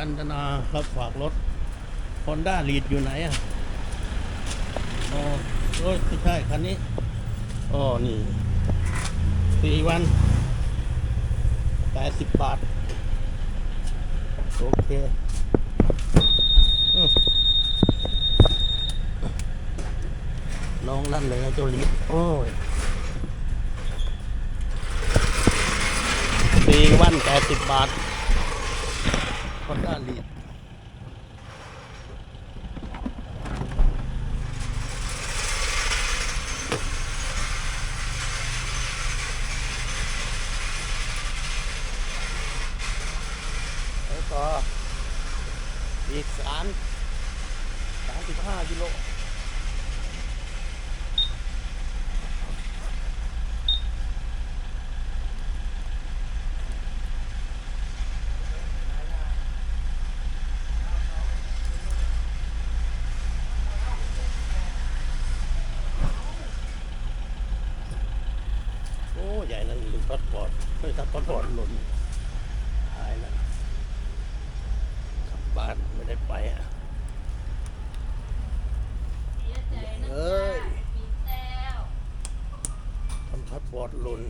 กันนารับฝากรถฮอนด้าลีดอยู่ไหนอะอ๋อโอ้ยไม่ใช่คันนี้อ๋อนี่สี่วันแปดสิบบาท โอเคอืมลองนั่นเลยนะเจ้าลิฟโอ้ยสี่วันแปดสิบบาท อนด้าลีดแล้วก็อีกสามสามสิบห้ากิโล โอ้ใหญ่นั่นลืม พาสปอร์ตไม่ทับพาสปอร์ตหล่นตายแล้วกลับบ้านไม่ได้ไปอะเสียใจนะเอ้จ๊ะยปิดแล้วทำพาสปอร์ตหล่น